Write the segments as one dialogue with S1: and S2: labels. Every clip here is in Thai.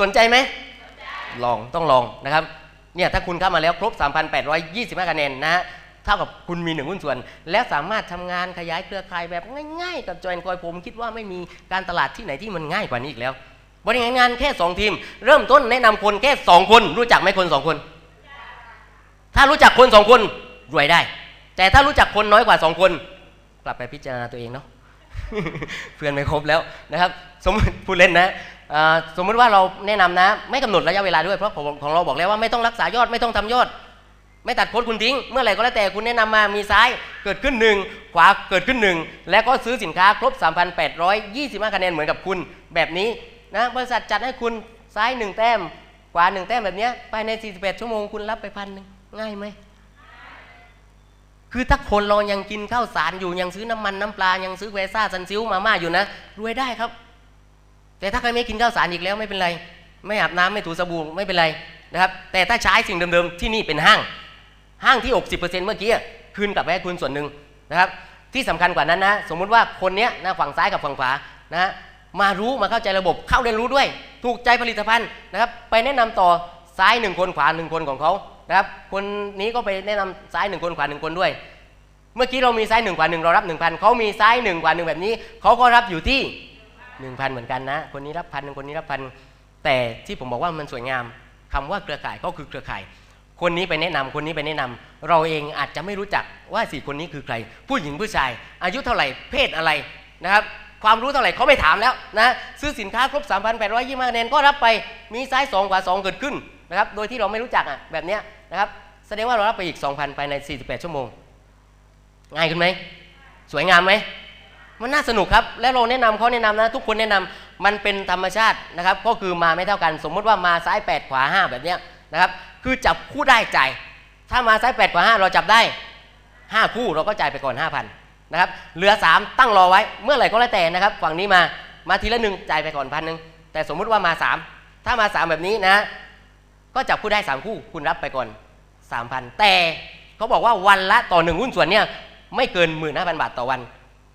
S1: สนใจไหมลองต้องลองนะครับเนี่ยถ้าคุณเข้ามาแล้วครบ 3,825คะแนนนะฮะเท่ากับคุณมีหนึ่งหุ้นส่วน แล้วสามารถทำงานขยายเครือข่ายแบบง่ายๆ กับจอยนคอยผมคิดว่าไม่มีการตลาดที่ไหนที่มันง่ายกว่านี้อีกแล้ว บริหารงานแค่ 2 ทีม เริ่มต้นแนะนำคนแค่ 2 คน รู้จักไหมคน 2 คน ถ้ารู้จักคน 2 คนรวยได้ แต่ถ้ารู้จักคนน้อยกว่า 2 คน กลับไปพิจารณาตัวเองเนาะเพื่อนไม่ครบแล้วนะครับ สมมติพูดเล่นนะ สมมติว่าเราแนะนำนะ ไม่กำหนดระยะเวลาด้วยเพราะของของเราบอกแล้วว่าไม่ต้องรักษายอดไม่ต้องทำยอด ไม่ตัดโค้ดคุณทิ้ง เมื่อไหร่ก็แล้วแต่คุณแนะนำมามีซ้ายเกิดขึ้นหนึ่งขวาเกิดขึ้นหนึ่งและก็ซื้อสินค้าครบ 3,825คะแนนเหมือนกับคุณแบบนี้นะบริษัทจัดให้คุณซ้ายหนึ่งแต้มขวาหนึ่งแต้มแบบนี้ภายใน 48 ชั่วโมงคุณรับไปพันหนึ่งง่ายไหมคือถ้าคนเรายังกินข้าวสารอยู่ยังซื้อน้ำมันน้ำปลายังซื้อเวซ่าซันซิลมาม่าอยู่นะรวยได้ครับ แต่ถ้าใครไม่กินข้าวสารอีกแล้วไม่เป็นไร ไม่อาบน้ำไม่ถูสบู่ไม่เป็นไรนะครับ แต่ถ้าใช้สิ่งเดิมๆที่นี่เป็นห้าง ห้างที่ 60%เมื่อกี้คืนกลับไปให้คุณส่วนหนึ่งนะครับที่สำคัญกว่านั้นนะ สมมุติว่าคนเนี้ยนะฝั่งซ้ายกับฝั่งขวานะมารู้มาเข้าใจระบบเข้าเรียนรู้ด้วย ถูกใจผลิตภัณฑ์นะครับ ไปแนะนำต่อซ้ายหนึ่งคนขวาหนึ่งคนของเขานะครับ คนนี้ก็ไปแนะนำซ้ายหนึ่งคนขวาหนึ่งคนด้วย เมื่อกี้เรามีซ้ายหนึ่งกว่าหนึ่งเรารับหนึ่งพันเขามีซ้ายหนึ่งกว่าหนึ่งแบบนี้เขาก็รับอยู่ที่ หนึ่งพันเหมือนกันนะ คนนี้รับพันหนึ่งคนนี้รับพันแต่ที่ผมบอกว่ามันสวยงามคำว่าเครือข่ายก็คือเครือข่าย คนนี้ไปแนะนำคนนี้ไปแนะนำเราเองอาจจะไม่รู้จักว่าสี่คนนี้คือใคร ผู้หญิงผู้ชาย อายุเท่าไหร่เพศอะไรนะครับความรู้เท่าไหร่เขาไม่ถามแล้วนะซื้อสินค้าครบ 3,825คะแนนก็รับไปมีซ้าย2ขวา2เกิดขึ้นนะครับโดยที่เราไม่รู้จักอะแบบเนี้ยนะครับแสดงว่าเรารับไปอีก 2,000ภายใน 48 ชั่วโมง ง่ายขึ้นไหม สวยงามไหม มันน่าสนุกครับ แล้วเราแนะนำเขาแนะนำนะ ทุกคนแนะนำมันเป็นธรรมชาตินะครับ ก็คือมาไม่เท่ากัน สมมุติว่ามาซ้าย 8 ขวา 5 แบบนี้นะครับ คือจับคู่ได้จ่ายถ้ามาซ้าย 8 ขวา 5 เราจับได้ 5 คู่เราก็จ่ายไปก่อน 5,000นะครับเหลือ 3 ตั้งรอไว้เมื่อไหร่ก็แล้วแต่นะครับ ฝั่งนี้มามาทีละหนึ่งจ่ายไปก่อนพันหนึ่งแต่สมมุติว่ามา 3 ถ้ามา 3 แบบนี้นะ ก็จับคู่ได้ 3 คู่คุณรับไปก่อน 3,000 แต่เขาบอกว่าวันละต่อหนึ่งหุ้นส่วนเนี่ยไม่เกิน 15,000 บาทต่อวัน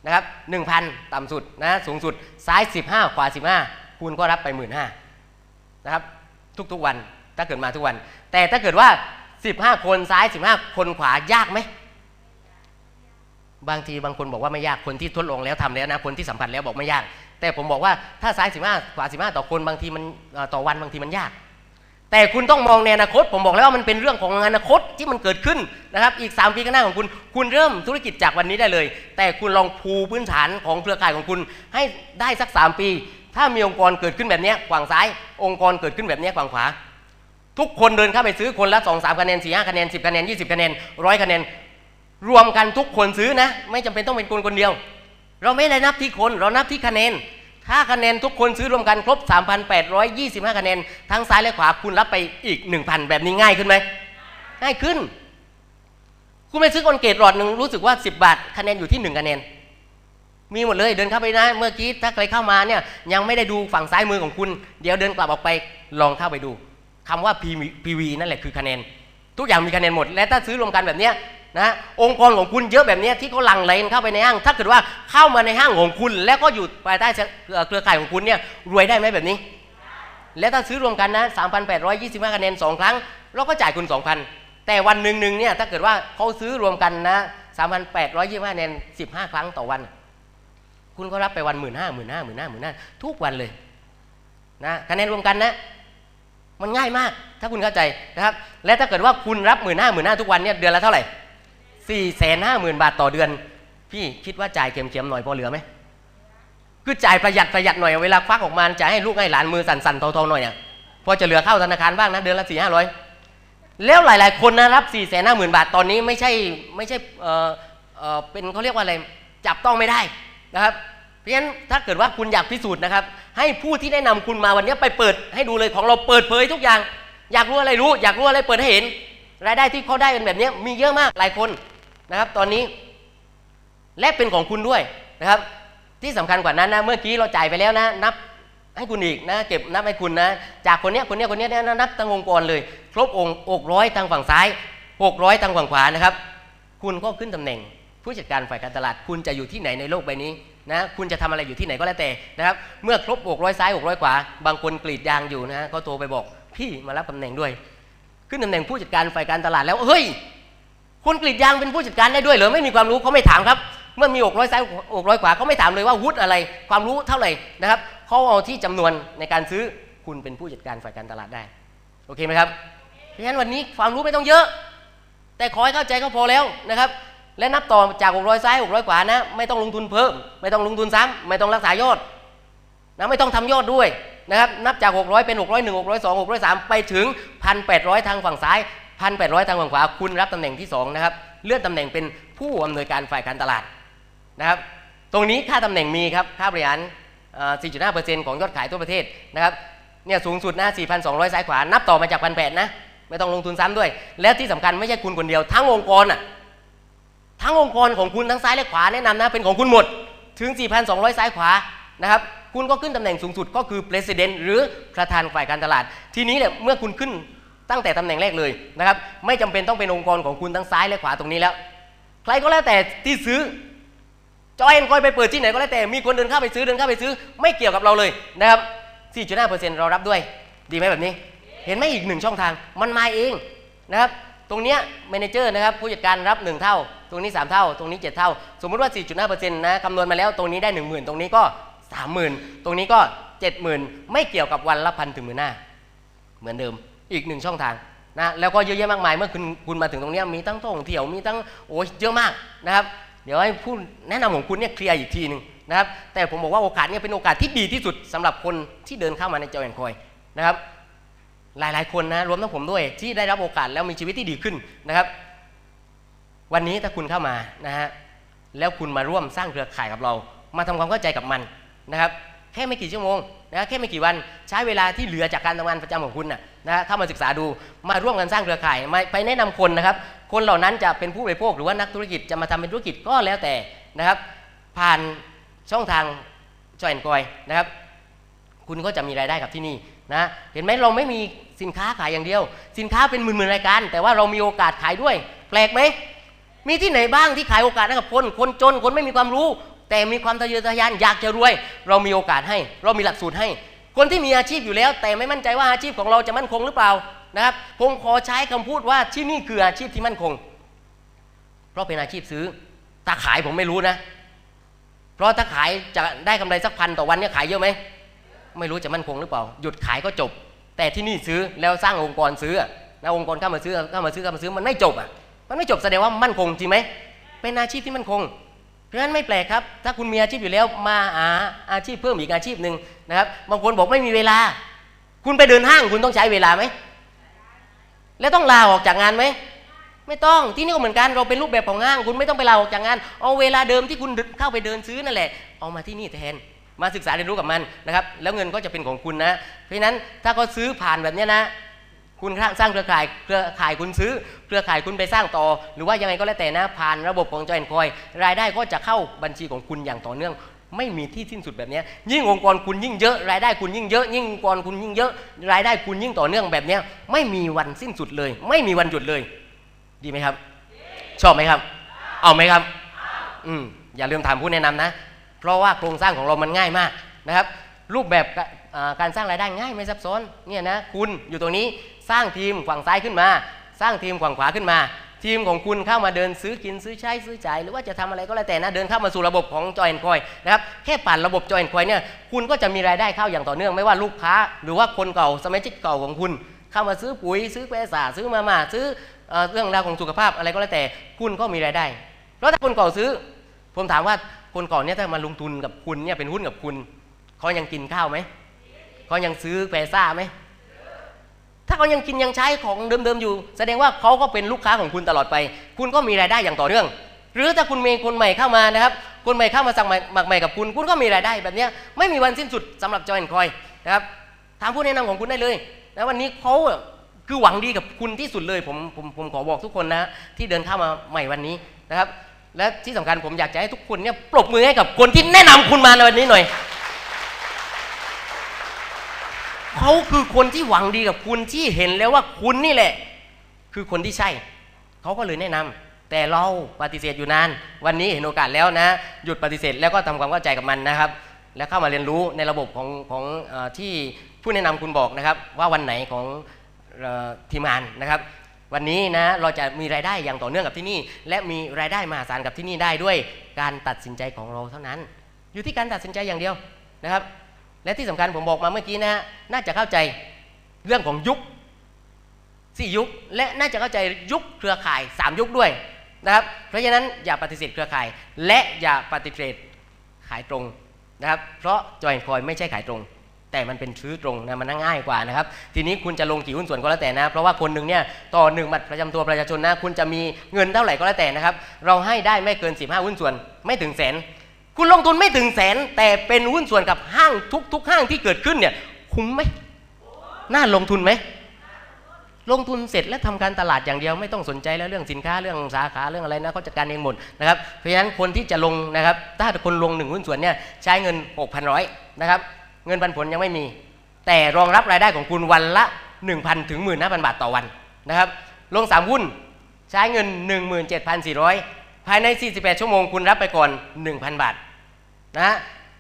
S1: นะครับ1,000 ต่ำสุดนะสูงสุดซ้าย 15 ขวา 15 คุณก็รับไป 15,000นะครับทุกๆวันถ้าเกิดมาทุกวัน แต่ถ้าเกิดว่า 15 คนซ้าย 15 คนขวายากไหมบางทีบางคนบอกว่าไม่ยากคนที่ทดลองแล้วทำแล้วนะคนที่สัมผัสแล้วบอกไม่ยาก แต่ผมบอกว่าถ้าซ้าย 15 ขวา 15 ต่อคนบางทีมันต่อวันบางทีมันยาก แต่คุณต้องมองในอนาคต ผมบอกแล้วว่ามันเป็นเรื่องของอนาคตที่มันเกิดขึ้นนะครับ อีก 3 ปีข้างหน้าของคุณ คุณเริ่มธุรกิจจากวันนี้ได้เลย แต่คุณลองภูพื้นฐานของเครือข่ายของคุณ ให้ได้สัก 3 ปี ถ้ามีองค์กรเกิดขึ้นแบบนี้ฝั่งซ้าย องค์กรเกิดขึ้นแบบนี้ฝั่งขวา ทุกคนเดินเข้าไปซื้อคนละ 2 3คะแนน4 5คะแนน10คะแนน20คะแนนร้อยคะแนนรวมกันทุกคนซื้อนะ ไม่จำเป็นต้องเป็นคนคนเดียว เราไม่ได้นับที่คนเรานับที่คะแนน ถ้าคะแนนทุกคนซื้อรวมกันครบ 3,825 คะแนน ทั้งซ้ายและขวาคุณรับไปอีก 1,000 แบบนี้ง่ายขึ้นไหม ง่ายขึ้น คุณไปซื้อคอนเกตหลอดหนึ่งรู้สึกว่า 10 บาท คะแนนอยู่ที่ 1 คะแนน มีหมดเลยเดินเข้าไปนะ เมื่อกี้ถ้าใครเข้ามาเนี่ยยังไม่ได้ดูฝั่งซ้ายมือของคุณ เดี๋ยวเดินกลับออกไปลองเข้าไปดูคำว่า PV นั่นแหละคือคะแนน ทุกอย่างมีคะแนนหมด และถ้าซื้อรวมกันแบบเนี้ย นะองค์กรของคุณเยอะแบบนี้ที่เขาหลั่งไหลกันเข้าไปในห้าง ถ้าเกิดว่าเข้ามาในห้างของคุณ แล้วก็อยู่ภายใต้เครือข่ายของคุณเนี่ยรวยได้ไหมแบบนี้ และถ้าซื้อรวมกันนะ 3,825คะแนน2 ครั้ง เราก็จ่ายคุณ 2,000 แต่วันหนึ่งหนึ่งเนี่ยถ้าเกิดว่าเขาซื้อรวมกันนะ3,825คะแนน15 ครั้งต่อวัน คุณก็รับไปวันหมื่นห้าหมื่นห้าหมื่นห้าหมื่นห้าทุกวันเลยนะคะแนนรวมกันนะมันง่ายมาก ถ้าคุณเข้าใจนะครับ และถ้าเกิดว่าคุณรับหมื่นห้าหมื่นห้าทุกวันเนี่ยเดือนละเท่าไหร่ สี่แสนห้าหมื่นบาทต่อเดือน พี่คิดว่าจ่ายเค็มๆหน่อยพอเหลือไหมคือจ่ายประหยัดประหยัดหน่อยเวลาควักออกมาจ่ายให้ลูกให้หลานมือสั่นๆเทาๆหน่อยอะพอจะเหลือเข้าธนาคารบ้างนะเดือนละสี่ห้าร้อยแล้วหลาย ๆ คนนะรับสี่แสนห้าหมื่นบาทตอนนี้ไม่ใช่ไม่ใช่เออเออเป็นเขาเรียกว่าอะไรจับต้องไม่ได้นะครับเพราะฉะนั้นถ้าเกิดว่าคุณอยากพิสูจน์นะครับ ให้ผู้ที่แนะนำคุณมาวันนี้ไปเปิดให้ดูเลยของเราเปิดเผยทุกอย่าง อยากรู้อะไรรู้ อยากรู้อะไรเปิดให้เห็น รายได้ที่เขาได้เป็นแบบนี้มีเยอะมากหลายคน นะครับ ตอนนี้และเป็นของคุณด้วยนะครับ ที่สำคัญกว่านั้นนะเมื่อกี้เราจ่ายไปแล้วนะ นับให้คุณอีกนะเก็บนับให้คุณนะ จากคนเนี้ยคนเนี้ยคนเนี้ยนะนับตั้งองค์กรเลย ครบองค์อกร้อยทางฝั่งซ้ายหกร้อยทางฝั่งขวานะครับ คุณก็ขึ้นตำแหน่ง ผู้จัดการฝ่ายการตลาด คุณจะอยู่ที่ไหนในโลกใบนี้นะคุณจะทำอะไรอยู่ที่ไหนก็แล้วแต่นะครับ เมื่อครบ600ซ้าย600ขวา บางคนกรีดยางอยู่นะก็โทรไปบอก พี่มารับตำแหน่งด้วย ขึ้นตำแหน่งผู้จัดการฝ่ายการตลาดแล้วเฮ้ย คนกรีดยางเป็นผู้จัดการได้ด้วยหรือไม่มีความรู้เขาไม่ถามครับ เมื่อมี600ซ้าย600ขวาเขาไม่ถามเลยว่าวุฒิอะไร ความรู้เท่าไหร่นะครับเขาเอาที่จำนวนในการซื้อคุณเป็นผู้จัดการฝ่ายการตลาดได้โอเคไหมครับเพราะฉะนั้นวันนี้ความรู้ไม่ต้องเยอะ แต่ขอให้เข้าใจก็พอแล้วนะครับ และนับต่อจาก600ซ้าย600ขวานะ ไม่ต้องลงทุนเพิ่ม ไม่ต้องลงทุนซ้ำไม่ต้องรักษายอดนะไม่ต้องทำยอดด้วยนะครับ นับจาก 600 เป็น 601 602 603 ไปถึง 1,800 ทางฝั่งซ้าย 1,800 ทางฝั่งขวา คุณรับตำแหน่งที่ 2 นะครับ เลื่อนตำแหน่งเป็นผู้อำนวยการฝ่ายการตลาดนะครับ ตรงนี้ค่าตำแหน่งมีครับ ค่าบริหาร 4.5%ของยอดขายทั่วประเทศนะครับ เนี่ยสูงสุดนะ4,200 ซ้ายขวา นับต่อมาจาก 1,800 นะ ไม่ต้องลงทุนซ้ำด้วย แล้วที่สำคัญไม่ใช่คุณคนเดียว ทั้งองค์กรอะ ทั้งองค์กรของคุณทั้งซ้ายและขวาแนะนำนะ เป็นของคุณหมด ถึง 4,200 ซ้ายขวา นะครับคุณก็ขึ้นตำแหน่งสูงสุดก็คือ president หรือประธานฝ่ายการตลาด ทีนี้เนี่ยเมื่อคุณขึ้น ตั้งแต่ตำแหน่งแรกเลยนะครับ ไม่จำเป็นต้องเป็นองค์กรของคุณทั้งซ้ายและขวาตรงนี้แล้ว ใครก็แล้วแต่ที่ซื้อจอยเอ็นคอยไปเปิดที่ไหนก็แล้วแต่มีคนเดินเข้าไปซื้อเดินเข้าไปซื้อ ไม่เกี่ยวกับเราเลยนะครับ 4.5%เรารับด้วย ดีไหมแบบนี้ เห็นไหมอีกหนึ่งช่องทางมันมาเองนะครับตรงเนี้ยเมเนเจอร์นะครับผู้จัดการรับ 1 เท่า ตรงนี้ 3 เท่า ตรงนี้ 7 เท่า สมมุติว่า 4.5%นะคำนวณมาแล้วตรงนี้ได้ 10,000 ตรงนี้ก็ 30,000 ตรงนี้ก็ 70,000 ไม่เกี่ยวกับวันละพันถึงหมื่นห้าเหมือนเดิม อีกหนึ่งช่องทางนะแล้วก็เยอะแยะมากมายเมื่อคุณคุณมาถึงตรงนี้มีทั้งท่องเที่ยวมีทั้งโอ้เยอะมากนะครับ เดี๋ยวให้ผู้แนะนำของคุณเนี่ยเคลียร์อีกทีหนึ่งนะครับ แต่ผมบอกว่าโอกาสเนี่ยเป็นโอกาสที่ดีที่สุดสำหรับคนที่เดินเข้ามาในเจอยแอนคอยนะครับ หลายๆคนนะรวมทั้งผมด้วยที่ได้รับโอกาสแล้วมีชีวิตที่ดีขึ้นนะครับ วันนี้ถ้าคุณเข้ามานะฮะแล้วคุณมาร่วมสร้างเครือข่ายกับเรา มาทำความเข้าใจกับมันนะครับ แค่ไม่กี่ชั่วโมงนะแค่ไม่กี่วันใช้เวลาที่เหลือจากการทำงานประจำของคุณนะ นะฮะเข้ามาศึกษาดูมาร่วมกันสร้างเครือข่ายมาไปแนะนำคนนะครับ คนเหล่านั้นจะเป็นผู้บริโภคหรือว่านักธุรกิจจะมาทำเป็นธุรกิจก็แล้วแต่นะครับ ผ่านช่องทางจอยแอนกอยนะครับ คุณก็จะมีรายได้กับที่นี่นะเห็นไหมเราไม่มีสินค้าขายอย่างเดียว สินค้าเป็นหมื่นๆรายการ แต่ว่าเรามีโอกาสขายด้วย แปลกไหมมีที่ไหนบ้างที่ขายโอกาสให้กับคนคนจนคนไม่มีความรู้ แต่มีความทะเยอทะยานอยากจะรวย เรามีโอกาสให้ เรามีหลักสูตรให้ คนที่มีอาชีพอยู่แล้ว แต่ไม่มั่นใจว่าอาชีพของเราจะมั่นคงหรือเปล่านะครับผมขอใช้คำพูดว่าที่นี่คืออาชีพที่มั่นคง เพราะเป็นอาชีพซื้อถ้าขายผมไม่รู้นะ เพราะถ้าขายจะได้กำไรสักพันต่อวันเนี่ยขายเยอะไหมไม่รู้จะมั่นคงหรือเปล่า หยุดขายก็จบ แต่ที่นี่ซื้อแล้วสร้างองค์กรซื้ออะนะองค์กรเข้ามาซื้อเข้ามาซื้อเข้ามาซื้อมันไม่จบอะมันไม่จบแสดงว่ามั่นคงจริงไหมเป็นอาชีพที่มั่นคง เพราะฉะนั้นไม่แปลกครับ ถ้าคุณมีอาชีพอยู่แล้วมาหาอาชีพเพิ่มอีกอาชีพหนึ่งนะครับ บางคนบอกไม่มีเวลา คุณไปเดินห้างคุณต้องใช้เวลาไหม แล้วต้องลาออกจากงานไหม ไม่ต้อง ที่นี่ก็เหมือนกัน เราเป็นรูปแบบของห้าง คุณไม่ต้องไปลาออกจากงาน เอาเวลาเดิมที่คุณเข้าไปเดินซื้อนั่นแหละ เอามาที่นี่แทน มาศึกษาเรียนรู้กับมันนะครับ แล้วเงินก็จะเป็นของคุณนะ เพราะฉะนั้นถ้าเขาซื้อผ่านแบบนี้นะ คุณสร้างเครือข่ายเครือข่ายคุณซื้อ เครือข่ายคุณไปสร้างต่อ หรือว่ายังไงก็แล้วแต่นะผ่านระบบของจอยแอนคอยรายได้ก็จะเข้าบัญชีของคุณอย่างต่อเนื่อง ไม่มีที่สิ้นสุดแบบนี้ยิ่งองค์กรคุณยิ่งเยอะ รายได้คุณยิ่งเยอะยิ่งองค์กรคุณยิ่งเยอะ รายได้คุณยิ่งต่อเนื่องแบบนี้ไม่มีวันสิ้นสุดเลย ไม่มีวันหยุดเลย ดีไหมครับ ชอบไหมครับ เอาไหมครับอืมอย่าลืมถามผู้แนะนำนะ เพราะว่าโครงสร้างของเรามันง่ายมากนะครับ รูปแบบ การสร้างรายได้ง่ายไม่ซับซ้อนเนี่ยนะคุณอยู่ตรงนี้สร้างทีมฝั่งซ้ายขึ้นมา สร้างทีมฝั่งขวาขึ้นมา ทีมของคุณเข้ามาเดินซื้อกินซื้อใช้ซื้อจ่ายหรือว่าจะทำอะไรก็แล้วแต่นะเดินเข้ามาสู่ระบบของจอยแอนคอยนะครับแค่ผ่านระบบจอยแอนคอยเนี่ยคุณก็จะมีรายได้เข้าอย่างต่อเนื่องไม่ว่าลูกค้า หรือว่าคนเก่าสมาชิกเก่าของคุณ เข้ามาซื้อปุ๋ยซื้อแปรสาซื้อมาม่าซื้อเรื่องราวของสุขภาพอะไรก็แล้วแต่ คุณก็มีรายได้เพราะถ้าคนเก่าซื้อ ผมถามว่าคนเก่อนเนี่ยถ้ามาลงทุนกับคุณเนี่ยเป็นหุ้นกับคุณเขายังกินข้าวไหม เขายังซื้อแปรซ่าไหม ถ้าเขายังกินยังใช้ของเดิมๆอยู่ แสดงว่าเขาก็เป็นลูกค้าของคุณตลอดไป คุณก็มีรายได้อย่างต่อเนื่อง หรือถ้าคุณมีคนใหม่เข้ามานะครับ คนใหม่เข้ามาสั่งใหม่หมักใหม่กับคุณ คุณก็มีรายได้แบบนี้ไม่มีวันสิ้นสุดสำหรับจอยแอนคอยนะครับถามผู้แนะนำของคุณได้เลยนะวันนี้เขาคือหวังดีกับคุณที่สุดเลยผมผมผมขอบอกทุกคนนะที่เดินเข้ามาใหม่วันนี้นะครับ และที่สำคัญผมอยากจะให้ทุกคนเนี่ยปรบมือให้กับคนที่แนะนำคุณมาในวันนี้หน่อย เขาคือคนที่หวังดีกับคุณที่เห็นแล้วว่าคุณนี่แหละ คือคนที่ใช่ เขาก็เลยแนะนำแต่เราปฏิเสธอยู่นาน วันนี้เห็นโอกาสแล้วนะ หยุดปฏิเสธแล้วก็ทำความเข้าใจกับมันนะครับ แล้วเข้ามาเรียนรู้ในระบบของของอที่ผู้แนะนำคุณบอกนะครับ ว่าวันไหนของออทีมงานนะครับวันนี้นะเราจะมีรายได้อย่างต่อเนื่องกับที่นี่ และมีรายได้มหาศาลกับที่นี่ได้ด้วยการตัดสินใจของเราเท่านั้น อยู่ที่การตัดสินใจอย่างเดียวนะครับ และที่สำคัญผมบอกมาเมื่อกี้นะฮะน่าจะเข้าใจเรื่องของยุคสี่ยุค และน่าจะเข้าใจยุคเครือข่าย 3 ยุคด้วยนะครับเพราะฉะนั้นอย่าปฏิเสธเครือข่าย และอย่าปฏิเสธขายตรงนะครับเพราะจอยคอยไม่ใช่ขายตรง แต่มันเป็นซื้อตรงนะมันง่ายกว่านะครับทีนี้คุณจะลงกี่หุ้นส่วนก็แล้วแต่นะเพราะว่าคนหนึ่งเนี่ยต่อหนึ่งบัตรประจำตัวประชาชนนะคุณจะมีเงินเท่าไหร่ก็แล้วแต่นะครับเราให้ได้ไม่เกิน 15 หุ้นส่วนไม่ถึงแสน คุณลงทุนไม่ถึงแสน แต่เป็นหุ้นส่วนกับห้างทุกๆห้างที่เกิดขึ้นเนี่ยคุ้มไหมน่าลงทุนไหมลงทุนเสร็จและทำการตลาดอย่างเดียวไม่ต้องสนใจแล้วเรื่องสินค้าเรื่องสาขาเรื่องอะไรนะเขาจัดการเองหมดนะครับเพราะฉะนั้นคนที่จะลงนะครับ ถ้าคนลงหนึ่งหุ้นส่วนเนี่ยใช้เงิน 6,100นะครับเงินปันผลยังไม่มี แต่รองรับรายได้ของคุณวันละ 1,000ถึง15,000 บาทต่อวันนะครับลง 3 หุ้นใช้เงิน 17,400 ภายใน 48 ชั่วโมงคุณรับไปก่อน 1,000 บาทนะ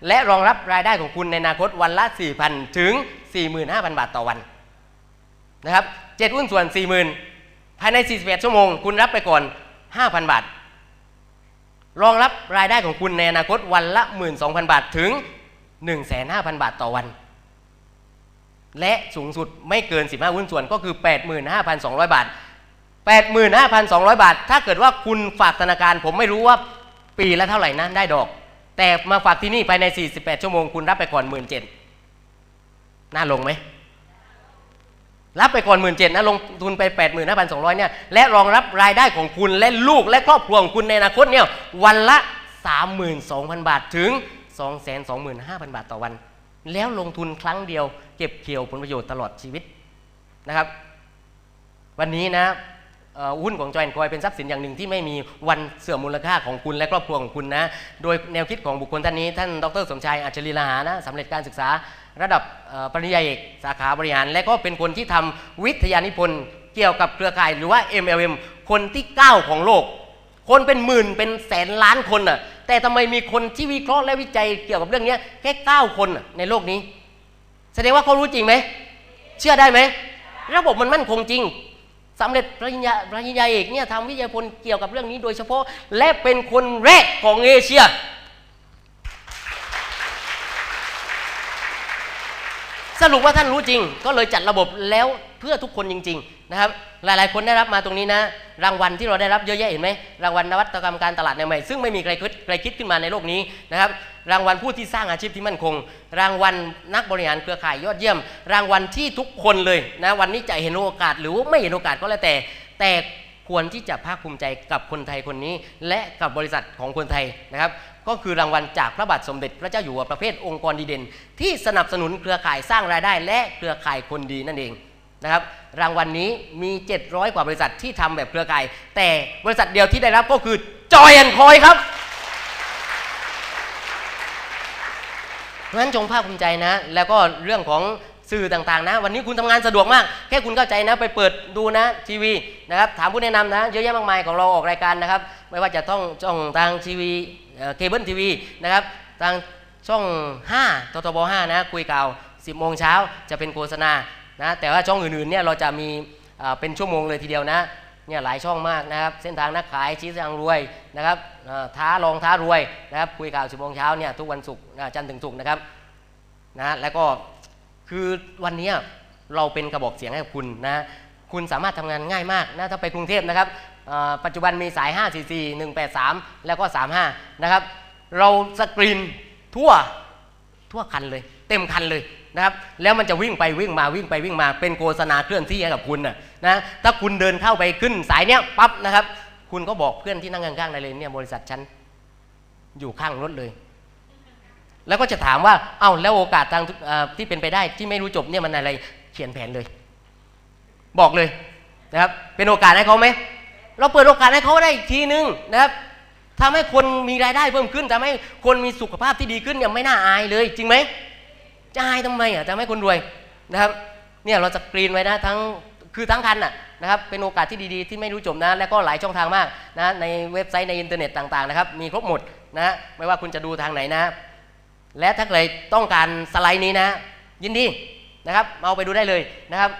S1: และรองรับรายได้ของคุณในอนาคตวันละ 4,000 ถึง 45,000 บาทต่อวันนะครับเจ็ดหุ้นส่วน 40,000 ภายใน41ชั่วโมง คุณรับไปก่อน 5,000 บาท รองรับรายได้ของคุณในอนาคตวันละ 12,000 บาทถึง 15,000บาทต่อวัน และสูงสุดไม่เกิน 15 หุ้นส่วนก็คือ 85,200 บาท 85,200 บาท ถ้าเกิดว่าคุณฝากธนาคาร ผมไม่รู้ว่าปีละเท่าไหร่นะได้ดอก แต่มาฝากที่นี่ภายใน 48 ชั่วโมงคุณรับไปก่อน17,000น่าลงไหมรับไปก่อนหมื่นเจ็ดนะลงทุนไปแปดหมื่นห้าพันสองร้อยเนี่ยและรองรับรายได้ของคุณและลูกและครอบครัวของคุณในอนาคตเนี่ยวันละสามหมื่นสองพันบาทถึงสองแสนสองหมื่นห้าพันบาทต่อวัน แล้วลงทุนครั้งเดียว เก็บเกี่ยวผลประโยชน์ตลอดชีวิตนะครับ วันนี้นะ หุ้นของจอยแอนคอยเป็นทรัพย์สินอย่างหนึ่งที่ไม่มีวันเสื่อมมูลค่าของคุณและครอบครัวของคุณนะ โดยแนวคิดของบุคคลท่านนี้ ท่านดรสมชายอัจฉริลาหานะสำเร็จการศึกษาระดับปริญญาเอกสาขาบริหาร และก็เป็นคนที่ทำวิทยานิพนธ์เกี่ยวกับเครือข่ายหรือว่า MLM คนที่ 9 ของโลก คนเป็นหมื่นเป็นแสนล้านคนน่ะแต่ทำไมมีคนที่วิเคราะห์และวิจัยเกี่ยวกับเรื่องนี้แค่ 9 คนในโลกนี้ แสดงว่าเขารู้จริงไหมเชื่อได้ไหมระบบมันมั่นคงจริง สำเร็จปริญญาปริญญาเอกเนี่ยทำวิทยาพลเกี่ยวกับเรื่องนี้โดยเฉพาะ และเป็นคนแรกของเอเชีย สรุปว่าท่านรู้จริง ก็เลยจัดระบบแล้วเพื่อทุกคนจริง ๆ นะครับ หลายๆ คนได้รับมาตรงนี้นะ รางวัลที่เราได้รับเยอะแยะเห็นไหมรางวัลนวัตกรรมการตลาดใหม่ซึ่งไม่มีใครคิดใครคิดขึ้นมาในโลกนี้นะครับ รางวัลผู้ที่สร้างอาชีพที่มั่นคง รางวัลนักบริหารเครือข่ายยอดเยี่ยม รางวัลที่ทุกคนเลยนะวันนี้จะเห็นโอกาสหรือไม่เห็นโอกาสก็แล้วแต่ แต่ควรที่จะภาคภูมิใจกับคนไทยคนนี้ และกับบริษัทของคนไทยนะครับ ก็คือรางวัลจากพระบาทสมเด็จพระเจ้าอยู่หัวประเภทองค์กรดีเด่น ที่สนับสนุนเครือข่ายสร้างรายได้ และเครือข่ายคนดีนั่นเองนะครับ รางวัลนนี้มี 700 กว่าบริษัทที่ทำแบบเครือข่าย แต่บริษัทเดียวที่ได้รับก็คือจอยแอนคอยครับ เพราะฉะนั้นจงภาคภูมิใจนะ แล้วก็เรื่องของสื่อต่างๆนะ วันนี้คุณทำงานสะดวกมาก แค่คุณเข้าใจนะ ไปเปิดดูนะทีวีนะครับ ถามผู้แนะนำนะ เยอะแยะมากมายของเราออกรายการนะครับ ไม่ว่าจะต้องช่องทางทีวีเคเบิลทีวีนะครับทางช่อง 5ททบ5นะ คุยข่าว10 โมงเช้าจะเป็นโฆษณานะ แต่ว่าช่องอื่นๆเนี่ยเราจะมีเป็นชั่วโมงเลยทีเดียวนะ เนี่ยหลายช่องมากนะครับเส้นทางนักขายชี้ทางรวยนะครับท้าลองท้ารวยนะครับคุยข่าว10โมงเช้าเนี่ยทุกวันศุกร์จันทร์ถึงศุกร์นะครับนะแล้วก็คือวันนี้เราเป็นกระบอกเสียงให้กับคุณนะคุณสามารถทำงานง่ายมากนะถ้าไปกรุงเทพนะครับปัจจุบันมีสาย 544 183 แล้วก็ 35 นะครับ เราสกรีนทั่วทั่วคันเลย เต็มคันเลย นะครับแล้วมันจะวิ่งไปวิ่งมาวิ่งไปวิ่งมาเป็นโฆษณาเคลื่อนที่ให้กับคุณนะนะถ้าคุณเดินเข้าไปขึ้นสายเนี้ยปั๊บนะครับคุณก็บอกเพื่อนที่นั่งข้างๆได้เลยเนี่ยบริษัทฉันอยู่ข้างรถเลย แล้วก็จะถามว่าเอ้าแล้วโอกาสทางที่เป็นไปได้ที่ไม่รู้จบเนี่ยมันอะไรเขียนแผนเลย บอกเลยนะครับเป็นโอกาสให้เขาไหมเราเปิดโอกาสให้เขาได้อีกทีนึงนะครับทำให้คนมีรายได้เพิ่มขึ้นทำให้คนมีสุขภาพที่ดีขึ้นเนี่ยไม่น่าอายเลย จริงไหม จะอายทำไมอะจะไม่คนรวยนะครับเนี่ยเราจะกรีนไว้นะทั้งคือทั้งคันน่ะนะครับเป็นโอกาสที่ดีๆ ที่ไม่รู้จบนะ และก็หลายช่องทางมากนะในเว็บไซต์ในอินเทอร์เน็ตต่างๆนะครับมีครบหมดนะฮะไม่ว่าคุณจะดูทางไหนนะ และถ้าใครต้องการสไลด์นี้นะ ยินดีนะครับเอาไปดูได้เลยนะครับ